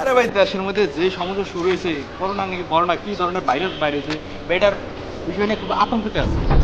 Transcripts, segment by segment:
আরে ভাই, দেশের মধ্যে যে সমস্যা শুরু হয়েছে, করোনা নাকি করোনা কি ধরনের ভাইরাস বাইরেছে, এটার বিষয় নিয়ে খুব আতঙ্কিত আছে।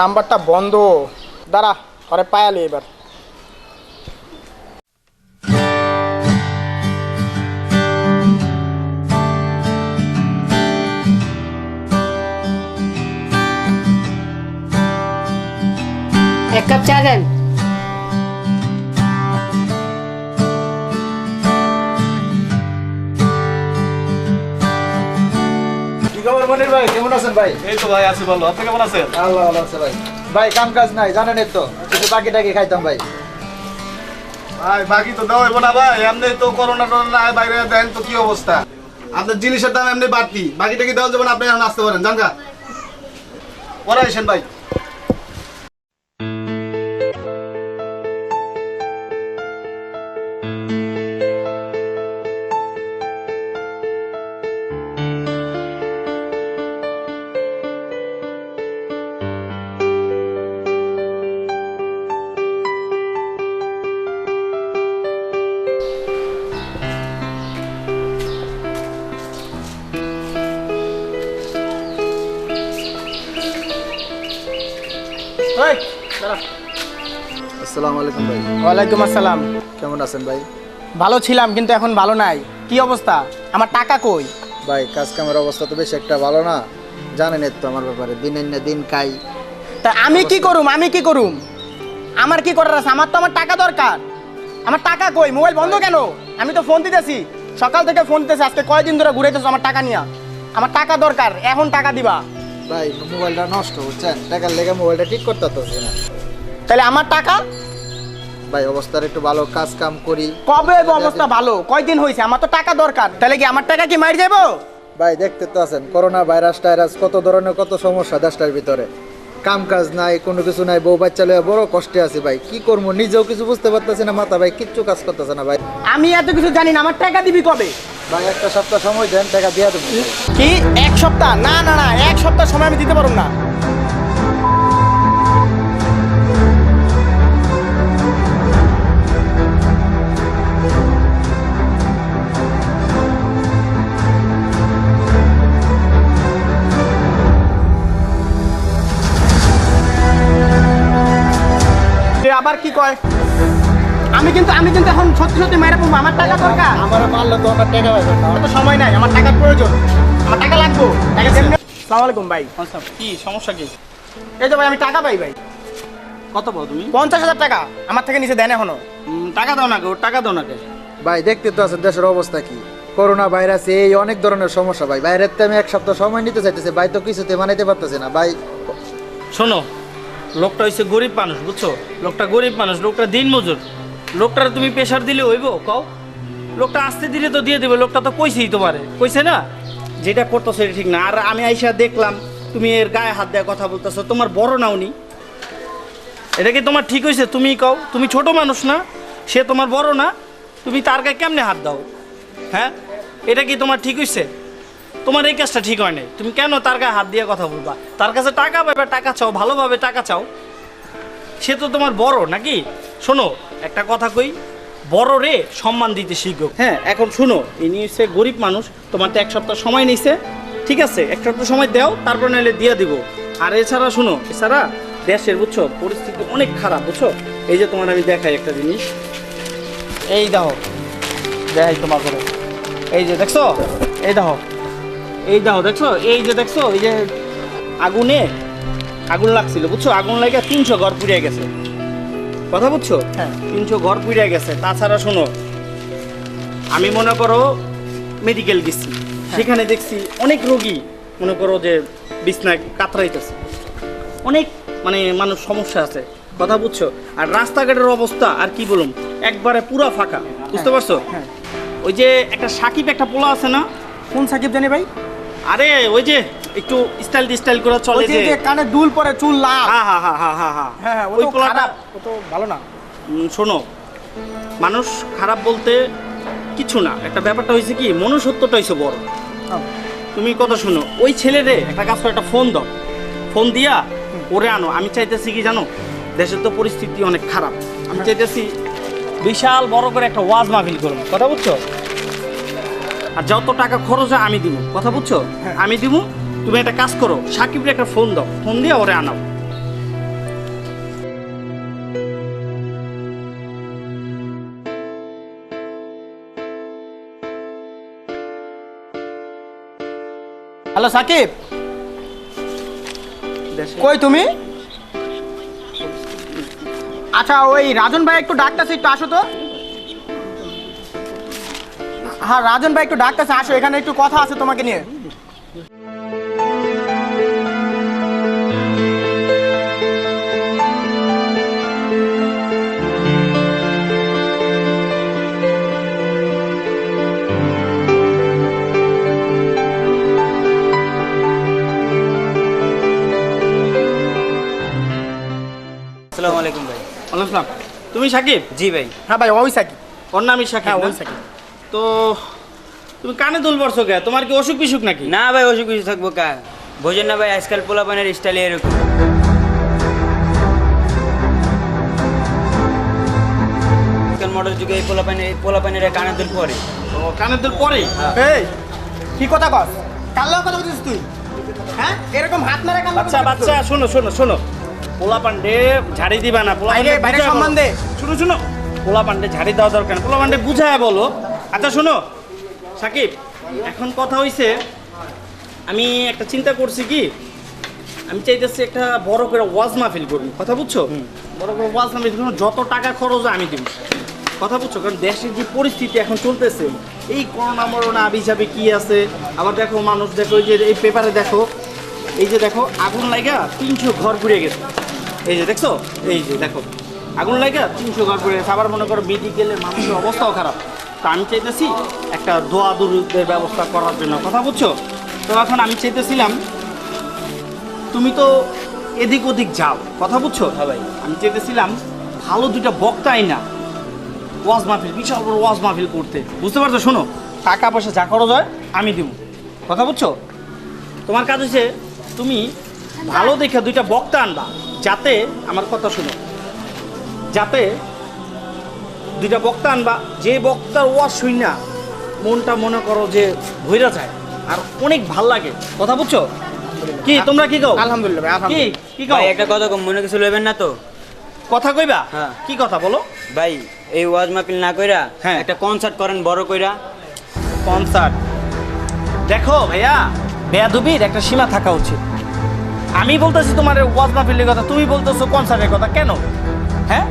নাম্বারটা বন্ধ। দাঁড়া পরে পায়ালি এবার। এক কাপ চা দেন। মনির ভাই কেমন আছেন ভাই? এই তো ভাই আছি ভালো। আপনি কেমন আছেন? আল্লাহ ভালো আছে ভাই। ভাই কাম কাজ নাই জানেন তো কিছু বাকি টাকি খাইতাম ভাই। ভাই বাকি তো দাও না ভাই এমনি তো করোনা টরোনা বাইরে দেন তো কি অবস্থা? আপনার জিনিসের দাম এমনি বাড়তি বাকি টাকি দেওয়া যাবে না আপনি এখন আসতে পারেন জানা পরে আসেন ভাই। আসসালামু আলাইকুম ভাই। ওয়ালাইকুম আসসালাম। কেমন আছেন ভাই? ভালো ছিলাম কিন্তু এখন ভালো নাই। কি অবস্থা? আমার টাকা কই? ভাই কাজ কামের অবস্থা তো বেশ একটা ভালো না। জানেন তো আমার ব্যাপারে দিনের না দিন খাই। তা আমি কি করুম? আমি কি করুম? আমার কি করার আছে? আমার তো আমার টাকা দরকার। আমার টাকা কই? মোবাইল বন্ধ কেন? আমি তো ফোন দিতেছি। সকাল থেকে ফোন দিতেছি আজকে কয়দিন ধরে ঘুরেতেছো আমার টাকা নিয়া? আমার টাকা দরকার এখন টাকা দিবা। ভাই মোবাইলটা নষ্ট বুঝছেন? টাকার লেগে মোবাইলটা ঠিক করতে পারতেছি না। তাহলে আমার টাকা? ভাই অবস্থার একটু ভালো কাজ কাম করি। কবে অবস্থা ভালো? কয়দিন হয়েছে আমার তো টাকা দরকার। তাহলে কি আমার টাকা কি মারি যাব ভাই দেখতে তো আছেন করোনা ভাইরাস টাইরাস কত ধরনের কত সমস্যা দেশটার ভিতরে। কাম কাজ নাই কোনো কিছু নাই বউ বাচ্চা লইয়া বড় কষ্টে আছি ভাই। কি করব? নিজেও কিছু বুঝতে পারতেছি না মাথা ভাই কিচ্ছু কাজ করতেছে না ভাই। আমি এত কিছু জানি না আমার টাকা দিবি কবে? ভাই, একটা সপ্তাহ সময় দেন, টাকা দিয়ে দেবো। কি? এক সপ্তাহ? না না না, এক সপ্তাহ সময় আমি দিতে পারব না। আবার কি কয়? আমি কিন্তু আমি কিন্তু এখন সত্যি সত্যি মেরে পড়ব আমার টাকা দরকার। আমার মারলে তো আমার টাকা পাইবেন আমার তো সময় নাই আমার টাকার প্রয়োজন। আমার টাকা লাগবে। টাকা দেন সালাম আলাইকুম ভাই। আচ্ছা কি সমস্যা কি? এই তো ভাই আমি টাকা পাই ভাই। কত পাও তুমি? পঞ্চাশ হাজার টাকা। আমার থেকে নিচে দেন এখনও। টাকা দাও না গো টাকা দাও না কে ভাই দেখতে তো আছেন দেশের অবস্থা কি? করোনা ভাইরাস এই অনেক ধরনের সমস্যা ভাই। বাইরের তো আমি এক সপ্তাহ সময় নিতে চাইতেছি ভাই তো কিছুতে মানাইতে পারতেছি না ভাই। শোনো লোকটা হচ্ছে গরিব মানুষ বুঝছ? লোকটা গরিব মানুষ লোকটা দিন মজুর লোকটার তুমি প্রেশার দিলে হইব? কও। লোকটা আসতে দিলে তো দিয়ে দেবে, লোকটা তো কইছেই তোমারে। কইছে না? যেটা করতো সেটা ঠিক না। আর আমি আইসা দেখলাম, তুমি এর গায়ে হাত দেওয়া কথা বলতেছো, তোমার বড় নাওনি এটা কি তোমার ঠিক হয়েছে তুমি কও, তুমি ছোট মানুষ না, সে তোমার বড় না, তুমি তার গায়ে কেমনে হাত দাও? হ্যাঁ? এটা কি তোমার ঠিক হয়েছে তোমার এই কাজটা ঠিক হয় নাই। তুমি কেন তার গায়ে হাত দিয়ে কথা বলবা? তার কাছে টাকা পাবে টাকা চাও, ভালোভাবে টাকা চাও। সে তো তোমার বড় নাকি? শোনো একটা কথা কই, বড় রে সম্মান দিতে শিখো। হ্যাঁ এখন শোনো, ইনি হচ্ছে গরিব মানুষ, তোমার তো এক সপ্তাহ সময় নিছে, ঠিক আছে? এক সপ্তাহ সময় দাও, তারপর নাহলে দিয়ে দিব। আর এছাড়া শোনো, এছাড়া দেশের, বুঝছ, পরিস্থিতি অনেক খারাপ, বুঝছ? এই যে তোমার আমি দেখাই একটা জিনিস। এই দেখো দেখাই তোমার করে। এই যে দেখছ, এই দেখো এই দেখো দেখছ? এই যে দেখছ, এই যে আগুনে আগুন লাগছিল, বুঝছ? আগুন লাগে তিনশো ঘর পুড়িয়ে গেছে। কথা বুঝছ? হ্যাঁ। তিনশো ঘর পুড়িয়ে গেছে। তাছাড়া শোনো আমি মনে করো মেডিকেল গেছি। সেখানে দেখছি অনেক রোগী মনে করো যে বিছনায় কাতরাইতেছে। অনেক মানে মানুষ সমস্যা আছে। কথা বুঝছ? আর রাস্তাঘাটের অবস্থা আর কি বলুম একবারে পুরা ফাঁকা। বুঝতে পারছ? হ্যাঁ। ওই যে একটা সাকিব একটা পোলা আছে না? কোন সাকিব জানি ভাই? আরে ওই যে একটু স্টাইল স্টাইল করে চলে যে কানে দুল পরে চুল লাল। হ্যাঁ হ্যাঁ হ্যাঁ হ্যাঁ হ্যাঁ হ্যাঁ।, হ্যাঁ, হ্যাঁ ওই তো ভালো না। শোনো মানুষ খারাপ বলতে কিছু না। একটা ব্যাপারটা হয়েছে কি মনুষ্যত্বটা হয়েছে বড়। তুমি কথা শোনো ওই ছেলে রে একটা কাজ একটা ফোন দাও। ফোন দিয়া ওরে আনো। আমি চাইতেছি কি জানো দেশের তো পরিস্থিতি অনেক খারাপ। আমি হ্যাঁ। চাইতেছি বিশাল বড় করে একটা ওয়াজ মাহফিল করব। কথা বুঝছ? আর যত টাকা খরচ হয় আমি দিব। কথা বুঝছ? আমি দিব তুমি একটা কাজ করো সাকিবরে একটা ফোন দাও ফোন দিয়ে ওরে আনাও। হ্যালো সাকিব। কই তুমি? আচ্ছা ওই রাজন ভাই একটু ডাকতেছে একটু আসো তো। হ্যাঁ রাজন ভাই একটু ডাকতেছে আসো এখানে একটু কথা আছে তোমাকে নিয়ে। তুমি সাকিব? জি ভাই। হ্যাঁ ভাই ওই সাকিব। ওর নামই সাকিব হ্যাঁ ওই সাকিব। তো তুমি কানে দুল পড়ছো কে? তোমার কি অসুখ বিসুখ নাকি? না ভাই অসুখ বিসুখ থাকব কা। বোঝেন না ভাই আজকাল পোলাপানের স্টাইলে এরকম। আজকাল মডেল যুগে এই পোলাপানের এই পোলাপানের কানে দুল পরে। ও কানের দুল পরে? এই কি কথা কস? কাল্লার কথা বলছিস তুই? হ্যাঁ? এরকম হাত মেরে কাল্লা বাচ্চা বাচ্চা শোনো শোনো শোনো। পোলা পান্ডে ঝাড়ি দিবা না পোলা বুঝায় সম্মান দে। শুনো শুনো। পোলা পান্ডে ঝাড়ি দেওয়া দরকার। পোলা পান্ডে বুঝায় বলো। আচ্ছা শোনো। সাকিব এখন কথা হইছে আমি একটা চিন্তা করছি কি? আমি চাইতেছি একটা বড় করে ওয়াজ মাহফিল করব। কথা বুঝছ? বড় করে ওয়াজ মাহফিল করব যত টাকা খরচ আমি দিব। কথা বুঝছ? কারণ দেশের যে পরিস্থিতি এখন চলতেছে এই করোনা মরোনা আবি যাবে কি আছে? আবার দেখো মানুষ দেখো এই যে এই পেপারে দেখো এই যে দেখো আগুন লাগা তিনশো ঘর ঘুরে গেছে। এই যে দেখছ? এই যে দেখো। আগুন লাগা তিনশো ঘর পুড়ে গেছে আবার মনে করো মেডিকেলে মানুষের অবস্থাও খারাপ। তা আমি চাইতেছি একটা দোয়া দুরুদের ব্যবস্থা করার জন্য। কথা বুঝছ? তো এখন আমি চাইতেছিলাম তুমি তো এদিক ওদিক যাও। কথা বুঝছ? হ্যাঁ ভাই। আমি চেয়েছিলাম ভালো দুইটা বক্তাই না ওয়াজ মাহফিল বিশাল বড় ওয়াজ মাহফিল করতে। বুঝতে পারছ? শোনো টাকা পয়সা যা খরচ হয় আমি দিব। কথা বুঝছ? তোমার কাজ হচ্ছে তুমি ভালো দেখে দুইটা বক্তা আনবা। যাতে আমার কথা শোনো। যাতে দুইটা বক্তা আনবা। যে বক্তার ওয়াজ শুই না মনটা মনে করো যে ভৈরা যায়। আর অনেক ভালো লাগে। কথা বুঝছ? কি তোমরা কি কও? আলহামদুলিল্লাহ ভাই কি কি কও? ভাই একটা কথা কম মনে কিছু লইবেন না তো? কথা কইবা? হ্যাঁ। কি কথা বলো? ভাই এই ওয়াজ মাহফিল না কইরা হ্যাঁ। একটা কনসার্ট করেন বড় কইরা। কনসার্ট দেখো ভাইয়া বেয়াদুবির একটা সীমা থাকা উচিত। আমি বলতেছি তোমার ওয়াজ মাহফিলের কথা তুমি বলতেছো কনসার্টের কথা কেন? হ্যাঁ?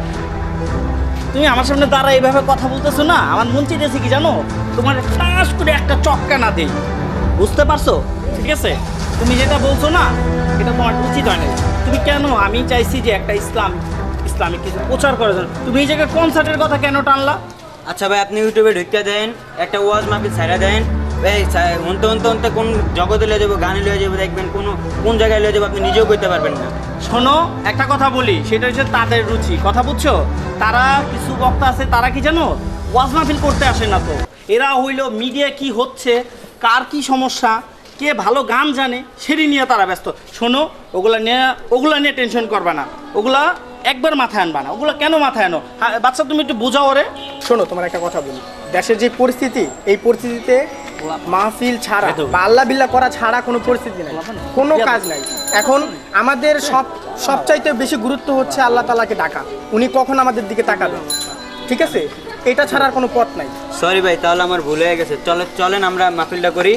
তুমি আমার সামনে দাঁড়া এইভাবে কথা বলতেছো না? আমার মন চাইতেছে কি জানো? তোমার টাস করে একটা চক্কা না দেই। বুঝতে পারছ? ঠিক আছে? তুমি যেটা বলছো না, এটা তোমার উচিত হয় না তুমি কেন? আমি চাইছি যে একটা ইসলাম, ইসলামিক কিছু প্রচার করার জন্য। তুমি এই জায়গায় কনসার্টের কথা কেন টানলা? আচ্ছা ভাই, আপনি ইউটিউবে ঢুকতে দেন, একটা ওয়াজ মাহফিল ছাড়া দেন। ভাই হনতে হনতে হনতে কোন জগতে লিয়ে যাব, গানে লিয়ে যাব, দেখবেন কোন কোন জায়গায় লিয়ে যাব আপনি নিজেও করতে পারবেন না। শোনো, একটা কথা বলি, সেটা হচ্ছে তাদের রুচি। কথা বুঝছ? তারা কিছু বক্তা আছে, তারা কি জানো? ওয়াজ মাহফিল করতে আসে না তো। এরা হইল মিডিয়া কি হচ্ছে, কার কি সমস্যা, কে ভালো গান জানে, সেটি নিয়ে তারা ব্যস্ত। শোনো, ওগুলা নিয়ে ওগুলা নিয়ে টেনশন করবা না। ওগুলা একবার মাথায় আনবা না। ওগুলো কেন মাথায় আনো? হ্যাঁ, বাচ্চা তুমি একটু বোঝাও ওরে। শোনো তোমার একটা কথা বলি। দেশের যে পরিস্থিতি এই পরিস্থিতিতে মাহফিল ছাড়া বা আল্লাহ বিল্লাহ করা ছাড়া কোনো পরিস্থিতি নাই। কোনো কাজ নাই। এখন আমাদের সব সবচাইতে বেশি গুরুত্ব হচ্ছে আল্লাহ তালাকে ডাকা। উনি কখন আমাদের দিকে তাকাবেন? ঠিক আছে? এটা ছাড়ার কোনো পথ নাই। সরি ভাই তাহলে আমার ভুল হয়ে গেছে। চলে চলেন আমরা মাহফিলটা করি।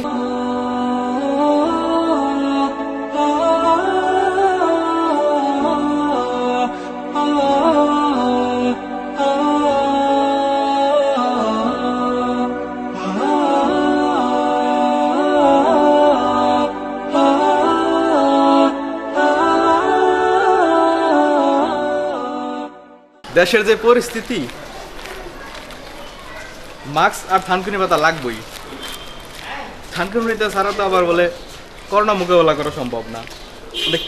দেশের যে পরিস্থিতি মাস্ক আর থানকুনি পাতা লাগবেই। থানকুনিতে ছাড়া তো আবার বলে করোনা মোকাবেলা করা সম্ভব না।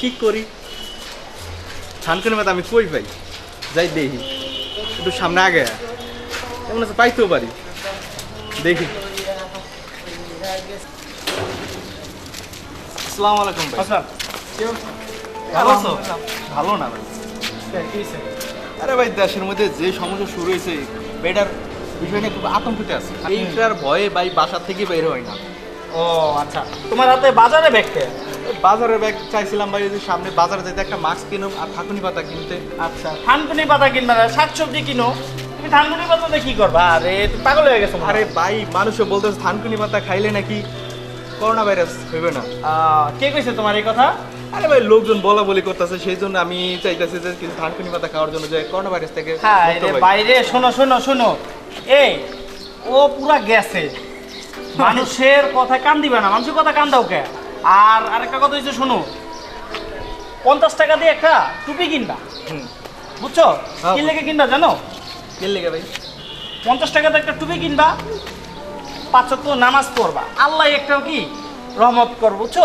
কি করি? থানকুনি পাতা আমি কই পাই? যাই দেখি। একটু সামনে আগে এমন আছে? পাইতেও পারি। দেখি। আসসালামু আলাইকুম ভাই। ভালো আছো? ভালো না। ভাই আরে ভাই দেশের মধ্যে যে সমস্যা শুরু হয়েছে বেটার বিষয় নিয়ে খুব আতঙ্কিত আছে। এইটার ভয়ে ভাই বাসা থেকে বের হয় না। ও আচ্ছা। তোমার হাতে বাজারে ব্যাগটা বাজারের ব্যাগ চাইছিলাম ভাই যদি সামনে বাজারে যেতে একটা মাস্ক কিনো আর থাকুনি পাতা কিনতে। আচ্ছা থানকুনি পাতা কিনবা না শাকসবজি কিনো। তুমি থানকুনি পাতাতে কি করবা? আরে তুমি পাগল হয়ে গেছো আরে ভাই মানুষও বলতেছে থানকুনি পাতা খাইলে নাকি করোনা ভাইরাস হইবে না। কে কইছে তোমার এই কথা? আরে ভাই লোকজন বলা বলি করতেছে সেই জন্য আমি চাইতেছি যে কিছু থানকুনি পাতা খাওয়ার জন্য যে করোনা ভাইরাস থেকে হ্যাঁ বাইরে শোনো শোনো শোনো। এই ও পুরা গেছে। মানুষের কথা কান দিবে না মানুষের কথা কান দাও কে? আর আরেকটা কথা হচ্ছে শোনো। পঞ্চাশ টাকা দিয়ে একটা টুপি কিনবা। বুঝছ? হ্যাঁ, কি লেগে কিনবা জানো? কে লেগে ভাই? পঞ্চাশ টাকাতে একটা টুপি কিনবা পাঁচ তো নামাজ পড়বা। আল্লাহ একটাও কি? রহমত কর বুঝছ?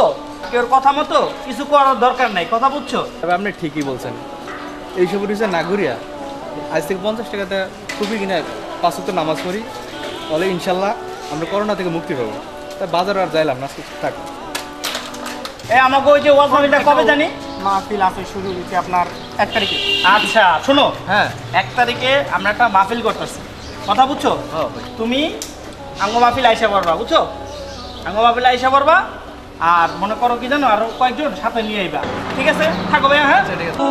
কেউ কথা মতো কিছু করার দরকার নাই কথা বুঝছ? তবে আপনি ঠিকই বলছেন। এইসব রয়েছে নাগুরিয়া। আজ থেকে পঞ্চাশ টাকাতে টুপি কিনে পাঁচ তো নামাজ পড়ি। তাহলে ইনশাল্লাহ আমরা করোনা থেকে মুক্তি পাবো। তাই বাজার আর যাইলাম না থাক। এ আমাকে ওই যে ওয়াজ মাহফিলটা কবে জানি? মাহফিল আছে শুরু হয়েছে আপনার এক তারিখে। আচ্ছা শোনো। হ্যাঁ। এক তারিখে আমরা একটা মাহফিল করতেছি। কথা বুঝছ? হ্যাঁ তুমি আঙ্গ মাহফিল আইসা পড়বা বুঝছ? আঙ্গ মাহফিল আইসা পড়বা আর মনে করো কি জানো আরও কয়েকজন সাথে নিয়ে আইবা। ঠিক আছে? থাকো ভাইয়া হ্যাঁ? ঠিক আছে।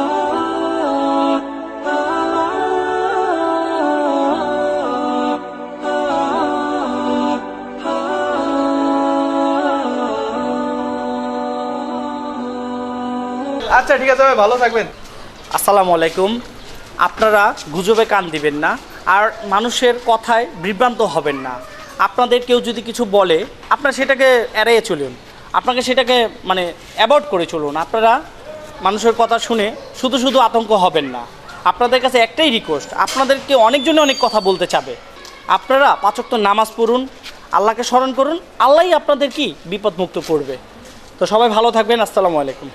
আচ্ছা ঠিক আছে ভাই ভালো থাকবেন। আসসালামু আলাইকুম। আপনারা গুজবে কান দিবেন না আর মানুষের কথায় বিভ্রান্ত হবেন না। আপনাদের কেউ যদি কিছু বলে আপনারা সেটাকে এড়াইয়ে চলুন। আপনাকে সেটাকে মানে অ্যাভয়েড করে চলুন। আপনারা মানুষের কথা শুনে শুধু শুধু আতঙ্ক হবেন না। আপনাদের কাছে একটাই রিকোয়েস্ট আপনাদেরকে অনেকজনে অনেক কথা বলতে চাবে। আপনারা পাঁচক্ত নামাজ পড়ুন, আল্লাহকে স্মরণ করুন, আল্লাহই আপনাদের কি? বিপদমুক্ত করবে। তো সবাই ভালো থাকবেন, আসসালামু আলাইকুম।